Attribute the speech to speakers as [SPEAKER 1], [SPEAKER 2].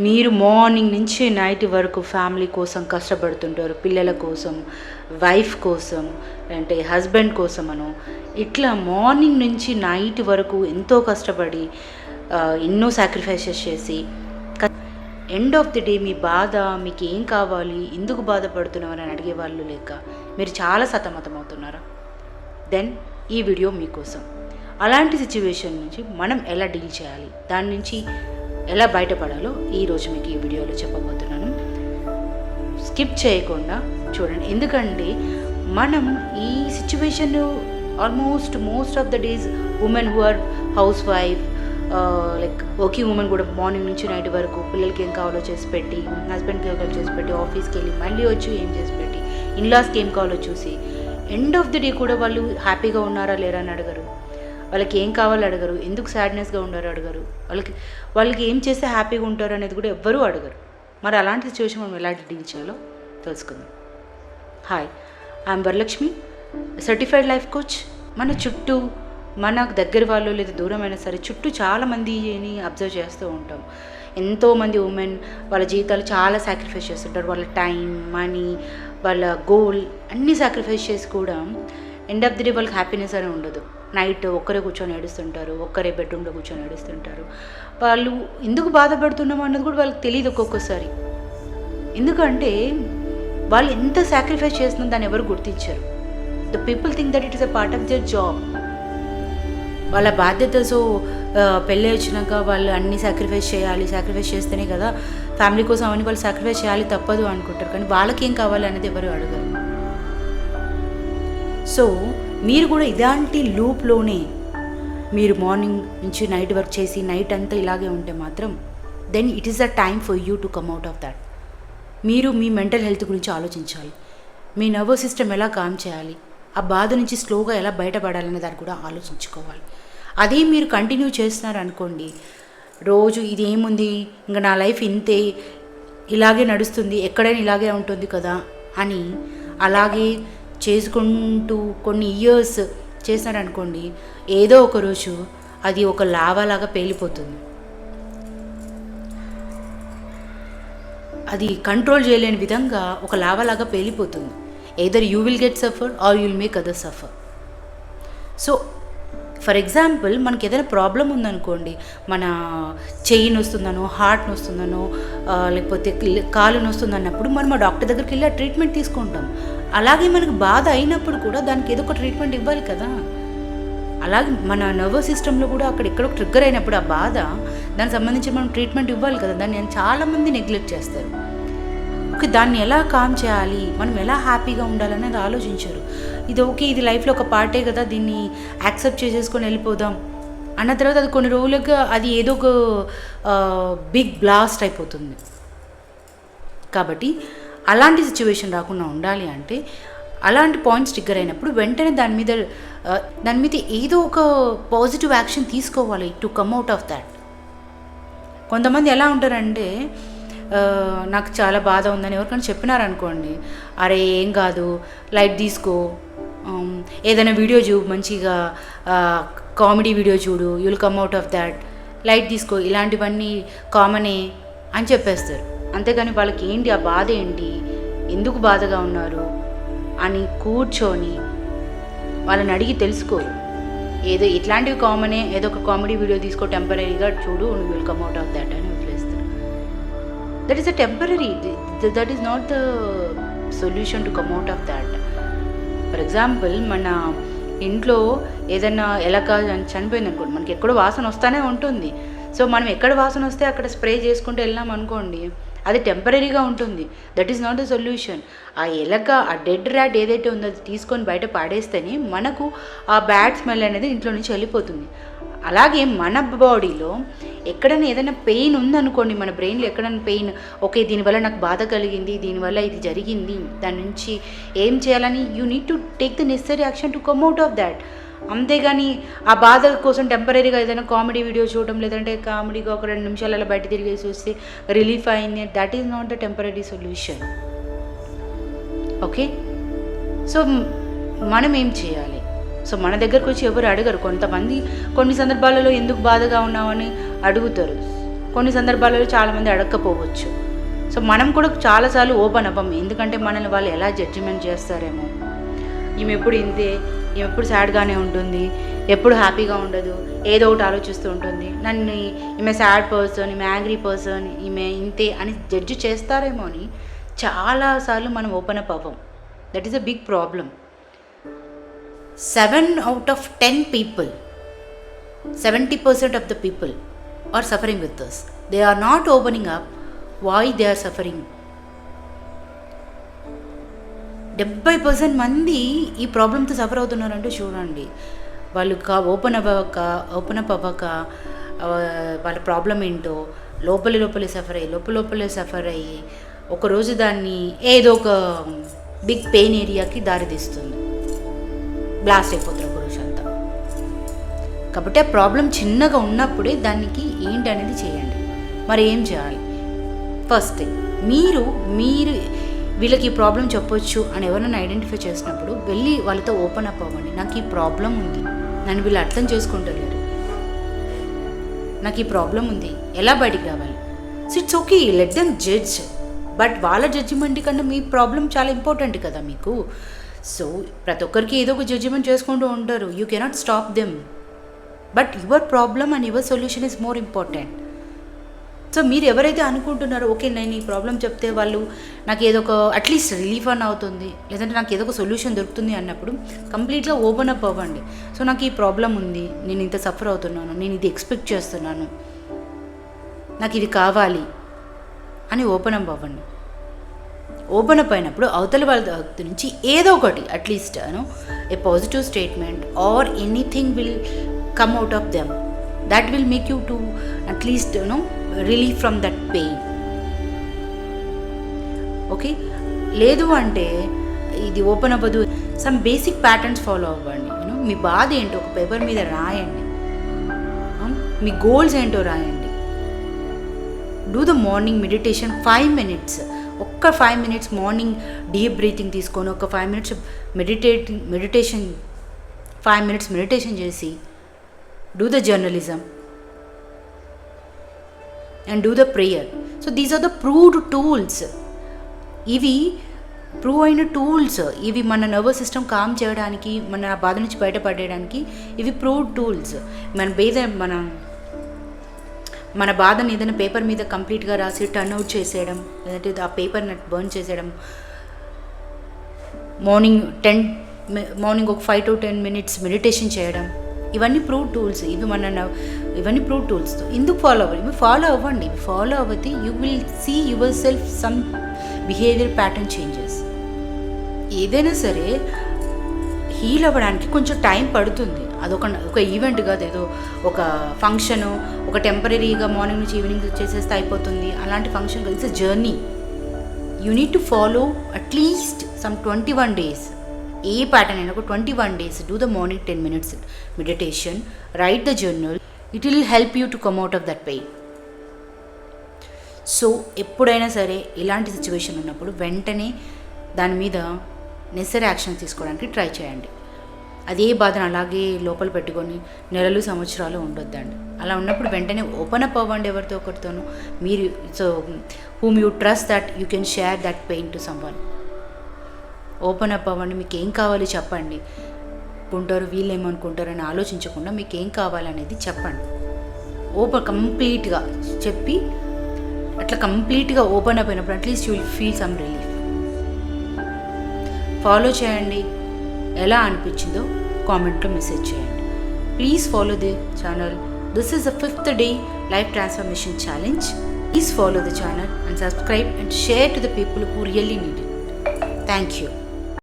[SPEAKER 1] మీరు మార్నింగ్ నుంచి నైట్ వరకు ఫ్యామిలీ కోసం కష్టపడుతుంటారు పిల్లల కోసం వైఫ్ కోసం అంటే హస్బెండ్ కోసం అను. ఇట్లా మార్నింగ్ నుంచి నైట్ వరకు ఎంతో కష్టపడి ఎన్నో సాక్రిఫైసెస్ చేసి ఎండ్ ఆఫ్ ది డే మీ బాధ మీకు ఏం కావాలి ఎందుకు బాధపడుతున్నామని అని అడిగే వాళ్ళు లేక మీరు చాలా సతమతం అవుతున్నారా? దెన్ ఈ వీడియో మీకోసం. అలాంటి సిచ్యువేషన్ నుంచి మనం ఎలా డీల్ చేయాలి? దాని నుంచి ఎలా బయటపడాలో ఈరోజు మీకు ఈ వీడియోలో చెప్పబోతున్నాను. స్కిప్ చేయకుండా చూడండి. ఎందుకంటే మనం ఈ situation almost most of the days women who are housewife like working women కూడా మార్నింగ్ నుంచి నైట్ వరకు పిల్లలకి ఏం కావాలో చేసి పెట్టి హస్బెండ్కి ఏం కావాలో చేసి పెట్టి ఆఫీస్కి వెళ్ళి మళ్ళీ వచ్చి ఏం చేసి పెట్టి ఇన్లాస్కి ఏం కావాలో చూసి ఎండ్ ఆఫ్ ది డే కూడా వాళ్ళు హ్యాపీగా ఉన్నారా లేరా అని అడగరు. వాళ్ళకి ఏం కావాలో అడగరు. ఎందుకు సాడ్నెస్గా ఉండరు అడగరు. వాళ్ళకి వాళ్ళకి ఏం చేస్తే హ్యాపీగా ఉంటారు అనేది కూడా ఎవ్వరూ అడగరు. మరి అలాంటి సిచ్యువేషన్ మనం ఎలా డీల్ చేయాలో తెలుసుకుందాం. Hi I'm Varalakshmi certified life coach మన చుట్టూ మనకు దగ్గర వాళ్ళు లేదా దూరమైనా సరే చుట్టూ చాలా మందిని అబ్జర్వ్ చేస్తూ ఉంటాం. ఎంతోమంది ఉమెన్ వాళ్ళ జీవితాలు చాలా సాక్రిఫైస్ చేస్తుంటారు. వాళ్ళ టైం మనీ వాళ్ళ గోల్ అన్నీ సాక్రిఫైస్ చేసి కూడా ఎండ్ ఆఫ్ ది డే వాళ్ళకి హ్యాపీనెస్ అనే ఉండదు. నైట్ ఒక్కరే కూర్చొని ఏడుస్తుంటారు ఒక్కరే బెడ్రూమ్లో కూర్చొని ఏడుస్తుంటారు. వాళ్ళు ఎందుకు బాధపడుతున్నాం అన్నది కూడా వాళ్ళకి తెలియదు ఒక్కొక్కసారి. ఎందుకంటే వాళ్ళు ఎంత సాక్రిఫైస్ చేస్తున్నా దాన్ని ఎవరు గుర్తించరు. The people think that it is a part of their job వాళ్ళ బాధ్యత సో పెళ్ళి వచ్చినాక వాళ్ళు అన్ని సాక్రిఫైస్ చేయాలి సాక్రిఫైస్ చేస్తేనే కదా ఫ్యామిలీ కోసం అవన్నీ వాళ్ళు సాక్రిఫైస్ చేయాలి తప్పదు అనుకుంటారు. కానీ వాళ్ళకి ఏం కావాలి అనేది ఎవరు అడగరు. సో మీరు కూడా ఇలాంటి లూప్లోనే మీరు మార్నింగ్ నుంచి నైట్ వర్క్ చేసి నైట్ అంతా ఇలాగే ఉంటే మాత్రం then it is the time for you to come out of that మీరు మీ మెంటల్ హెల్త్ గురించి ఆలోచించాలి. మీ నర్వస్ సిస్టమ్ ఎలా కామ్ చేయాలి? ఆ బాధ నుంచి స్లోగా ఎలా బయటపడాలనే దాన్ని కూడా ఆలోచించుకోవాలి. అదే మీరు కంటిన్యూ చేస్తున్నారు అనుకోండి రోజు ఇది ఏముంది? ఇంకా నా లైఫ్ ఇంతే ఇలాగే నడుస్తుంది ఎక్కడైనా ఇలాగే ఉంటుంది కదా అని అలాగే చేసుకుంటూ కొన్ని ఇయర్స్ చేసినారనుకోండి ఏదో ఒక రోజు అది ఒక లావాలాగా పేలిపోతుంది. అది కంట్రోల్ చేయలేని విధంగా ఒక లావాలాగా పేలిపోతుంది. Either you will get suffer or you'll make other suffer so for example మనకి ఏదైనా ప్రాబ్లం ఉందనుకోండి మన చెయ్యి నొస్తుందనో హార్ట్ నొస్తుందనో లేకపోతే కాలు నొస్తుందన్నప్పుడు మనం ఆ డాక్టర్ దగ్గరికి వెళ్ళి ఆ ట్రీట్మెంట్ తీసుకుంటాం. అలాగే మనకు బాధ అయినప్పుడు కూడా దానికి ఏదో ఒక ట్రీట్మెంట్ ఇవ్వాలి కదా. అలాగే మన నర్వస్ సిస్టంలో కూడా అక్కడ ఎక్కడో ట్రిగ్గర్ అయినప్పుడు ఆ బాధ దానికి సంబంధించి మనం ట్రీట్మెంట్ ఇవ్వాలి కదా. దాన్ని చాలామంది నెగ్లెక్ట్ చేస్తారు. ఓకే దాన్ని ఎలా కామ్ చేయాలి? మనం ఎలా హ్యాపీగా ఉండాలనేది ఆలోచించారు. ఇది ఓకే ఇది లైఫ్లో ఒక పార్టే కదా దీన్ని యాక్సెప్ట్ చేసేసుకొని వెళ్ళిపోదాం. అన్న తర్వాత అది కొన్ని రోజులుగా అది ఏదో ఒక బిగ్ బ్లాస్ట్ అయిపోతుంది. కాబట్టి అలాంటి సిచ్యువేషన్ రాకుండా ఉండాలి అంటే అలాంటి పాయింట్స్ ట్రిగ్గర్ అయినప్పుడు వెంటనే దాని మీద దాని మీద ఏదో ఒక పాజిటివ్ యాక్షన్ తీసుకోవాలి to come out of that కొంతమంది ఎలా ఉంటారంటే నాకు చాలా బాధ ఉందని ఎవరికైనా చెప్పినారనుకోండి అరే ఏం కాదు లైట్ తీసుకో ఏదైనా వీడియో చూడు మంచిగా కామెడీ వీడియో చూడు you'll come out of that light తీసుకో ఇలాంటివన్నీ కామనే అని చెప్పేస్తారు. అంతేగాని వాళ్ళకి ఏంటి ఆ బాధ ఏంటి ఎందుకు బాధగా ఉన్నారు అని కూర్చొని వాళ్ళని అడిగి తెలుసుకో. ఏదో ఇట్లాంటివి కామనే ఏదో ఒక కామెడీ వీడియో తీసుకో టెంపరీగా చూడు నువ్వు వెల్కమ్ అవుట్ ఆఫ్ దట్ అని వదిలేస్తారు that is a temporary that is not the solution to come out of that for example మన ఇంట్లో ఏదైనా ఎలక చనిపోయింది అనుకోండి మనకి ఎక్కడో వాసన వస్తూనే ఉంటుంది. సో మనం ఎక్కడ వాసన వస్తే అక్కడ స్ప్రే చేసుకుంటూ వెళ్ళాం అనుకోండి అది టెంపరీగా ఉంటుంది. That is not the solution ఆ ఎలక ఆ డెడ్ ర్యాట్ ఏదైతే ఉందో అది తీసుకొని బయట పాడేస్తేనే మనకు ఆ బ్యాడ్ స్మెల్ అనేది ఇంట్లో నుంచి వెళ్ళిపోతుంది. అలాగే మన బాడీలో ఎక్కడైనా ఏదైనా పెయిన్ ఉందనుకోండి మన బ్రెయిన్లో ఎక్కడైనా పెయిన్ ఓకే దీనివల్ల నాకు బాధ కలిగింది దీనివల్ల ఇది జరిగింది దాని నుంచి ఏం చేయాలని you need to take the necessary action to come out of that అంతేగాని ఆ బాధ కోసం టెంపరీగా ఏదైనా కామెడీ వీడియో చూడడం లేదంటే కామెడీగా ఒక రెండు నిమిషాలు అలా బయట తిరిగేసి వస్తే రిలీఫ్ అయింది. That is not the temporary solution okay so మనం ఏం చేయాలి? సో మన దగ్గరకు వచ్చి ఎవరు అడగరు. కొంతమంది కొన్ని సందర్భాలలో ఎందుకు బాధగా ఉన్నామని అడుగుతారు. కొన్ని సందర్భాలలో చాలామంది అడగకపోవచ్చు. సో మనం కూడా చాలాసార్లు ఓపెన్ అవ్వం. ఎందుకంటే మనల్ని వాళ్ళు ఎలా జడ్జిమెంట్ చేస్తారేమో. ఈమె ఎప్పుడు ఇంతే? ఎప్పుడు సాడ్గానే ఉంటుంది ఎప్పుడు హ్యాపీగా ఉండదు ఏదో ఒకటి ఆలోచిస్తూ ఉంటుంది. నన్ను ఈమె సాడ్ పర్సన్ ఈమె యాంగ్రీ పర్సన్ ఈమె ఇంతే అని జడ్జి చేస్తారేమో అని చాలాసార్లు మనం open up అవ్వం. That is a big problem seven out of ten people seventy percent of the people are suffering with this they are not opening up why they are suffering డెబ్బై percent మంది ఈ ప్రాబ్లంతో suffer అవుతున్నారంటే చూడండి. వాళ్ళు కా open అవ్వక open up అవ్వక వాళ్ళ ప్రాబ్లం ఏంటో లోపలి లోపలి సఫర్ అయ్యి లోపల లోపలే సఫర్ అయ్యి ఒకరోజు దాన్ని ఏదో ఒక బిగ్ పెయిన్ ఏరియాకి దారితీస్తుంది బ్లాస్ట్ అయిపోతారు ఒక రోజు అంతా. కాబట్టి ఆ ప్రాబ్లం చిన్నగా ఉన్నప్పుడే దానికి ఏంటి అనేది చేయండి. మరి ఏం చేయాలి? ఫస్ట్ మీరు మీరు వీళ్ళకి ఈ ప్రాబ్లం చెప్పొచ్చు అని ఎవరైనా ఐడెంటిఫై చేసినప్పుడు వెళ్ళి వాళ్ళతో ఓపెన్ అప్ అవ్వండి. నాకు ఈ ప్రాబ్లం ఉంది. నన్ను వీళ్ళు అర్థం చేసుకుంటలేరు. నాకు ఈ ప్రాబ్లం ఉంది. ఎలా బయటికి రావాలి? So it's okay let them judge but వాళ్ళ జడ్జిమెంట్ కన్నా మీ ప్రాబ్లం చాలా ఇంపార్టెంట్ కదా మీకు. సో ప్రతి ఒక్కరికి ఏదో ఒక జడ్జిమెంట్ చేసుకుంటూ ఉంటారు. You cannot stop them but your problem and your solution is more important so మీరు ఎవరైతే అనుకుంటున్నారో ఓకే నేను ఈ ప్రాబ్లం చెప్తే వాళ్ళు నాకు ఏదో ఒక అట్లీస్ట్ రిలీఫ్ అని అవుతుంది. లేదంటే నాకు ఏదో ఒక సొల్యూషన్ దొరుకుతుంది అన్నప్పుడు కంప్లీట్గా ఓపెన్ అప్ అవ్వండి. సో నాకు ఈ ప్రాబ్లం ఉంది. నేను ఇంత సఫర్ అవుతున్నాను. నేను ఇది ఎక్స్పెక్ట్ చేస్తున్నాను. నాకు ఇది కావాలి అని ఓపెన్ అప్ అవ్వండి. ఓపెన్ అప్ అయినప్పుడు అవతల వాళ్ళ నుంచి ఏదో ఒకటి at least Anu a positive statement or anything will come out of them that will make you to at least you know relief from that pain okay లేదు అంటే ఇది ఓపెన్ అవ్వదు. సమ్ బేసిక్ ప్యాటర్న్స్ ఫాలో అవ్వండి. You know మీ బాధ ఏంటో ఒక paper మీద రాయండి. Um, మీ గోల్స్ ఏంటో రాయండి. Do the morning meditation five minutes ఒక్క five minutes morning deep breathing తీసుకొని ఒక five minutes meditating meditation five minutes meditation చేసి do the journalism and do the prayer so these are the proved tools ఇవి prove అయిన tools ఇవి మన nervous system com చేయడానికి మన బాధ నుంచి బయటపడేయడానికి ఇవి ప్రూవ్డ్ టూల్స్ మన బేద మన మన బాధని ఏదైనా పేపర్ మీద కంప్లీట్గా రాసి టర్న్ అవుట్ చేసేయడం లేదంటే ఆ పేపర్ని బర్న్ చేసేయడం. మార్నింగ్ టెన్ మార్నింగ్ ఒక five to ten minutes meditation చేయడం. ఇవన్నీ ప్రూవ్ టూల్స్ ఇవి మన ఇవన్నీ ప్రూవ్ టూల్స్ ఎందుకు ఫాలో అవ్వాలి ఇవి ఫాలో అవ్వండి. Follow అవ్వతే you will see yourself some behaviour pattern changes ఏదైనా సరే హీల్ అవ్వడానికి కొంచెం టైం పడుతుంది. అదొక ఒక ఈవెంట్ కాదు. ఏదో ఒక ఫంక్షను ఒక టెంపరీగా మార్నింగ్ నుంచి ఈవినింగ్ చేసేస్తే అయిపోతుంది. అలాంటి ఫంక్షన్ కాదు. Journey you need to follow at least some twenty one days a pattern అయినా ఒక twenty one days do the morning ten minutes meditation write the journal it will help you to come out of that pain so ఎప్పుడైనా సరే ఇలాంటి situation ఉన్నప్పుడు వెంటనే దాని మీద necessary action తీసుకోవడానికి ట్రై చేయండి. అదే బాధను అలాగే లోపల పెట్టుకొని నెలలు సంవత్సరాలు ఉండొద్దండి. అలా ఉన్నప్పుడు వెంటనే ఓపెన్ అప్ అవ్వండి ఎవరితో ఒకరితోనూ. మీరు so whom you trust that you can share that pain to someone open up అవ్వండి మీకు ఏం కావాలి చెప్పండి. ఉంటారు వీళ్ళు ఏమనుకుంటారు అని ఆలోచించకుండా మీకు ఏం కావాలనేది చెప్పండి. ఓపెన్ కంప్లీట్గా చెప్పి అట్లా కంప్లీట్గా ఓపెన్ అప్ అయినప్పుడు at least you will feel some relief follow చేయండి. ఎలా అనిపించిందో కామెంట్లో మెసేజ్ చేయండి. Please follow the channel this is the fifth day life transformation challenge please follow the channel and subscribe and share to the people who really need it thank you